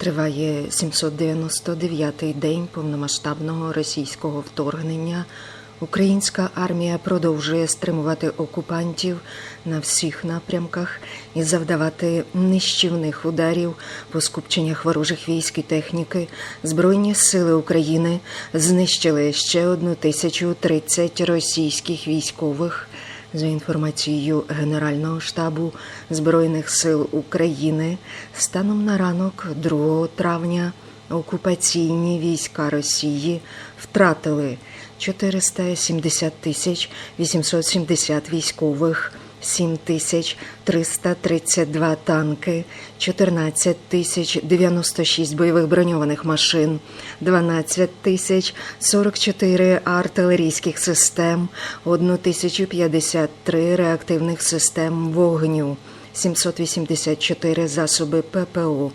Триває 799-й день повномасштабного російського вторгнення. Українська армія продовжує стримувати окупантів на всіх напрямках і завдавати нищівних ударів по скупченнях ворожих військ і техніки. Збройні сили України знищили ще одну тисячу тридцять російських військових. За інформацією Генерального штабу Збройних сил України, станом на ранок 2 травня окупаційні війська Росії втратили 470 тисяч 870 військових, 7 тисяч 332 танки, 14 тисяч 96 бойових броньованих машин, 12 тисяч 44 артилерійських систем, 1 тисячу 53 реактивних систем вогню. 784 засоби ППО,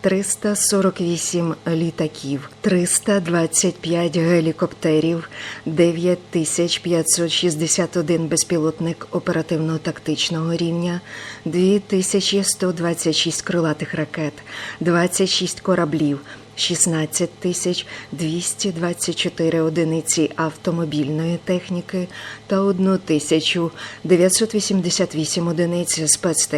348 літаків, 325 гелікоптерів, 9561 безпілотник оперативно-тактичного рівня, 2126 крилатих ракет, 26 кораблів, 16 тисяч 224 одиниці автомобільної техніки та 1 тисячу 988 одиниць спецтехніки.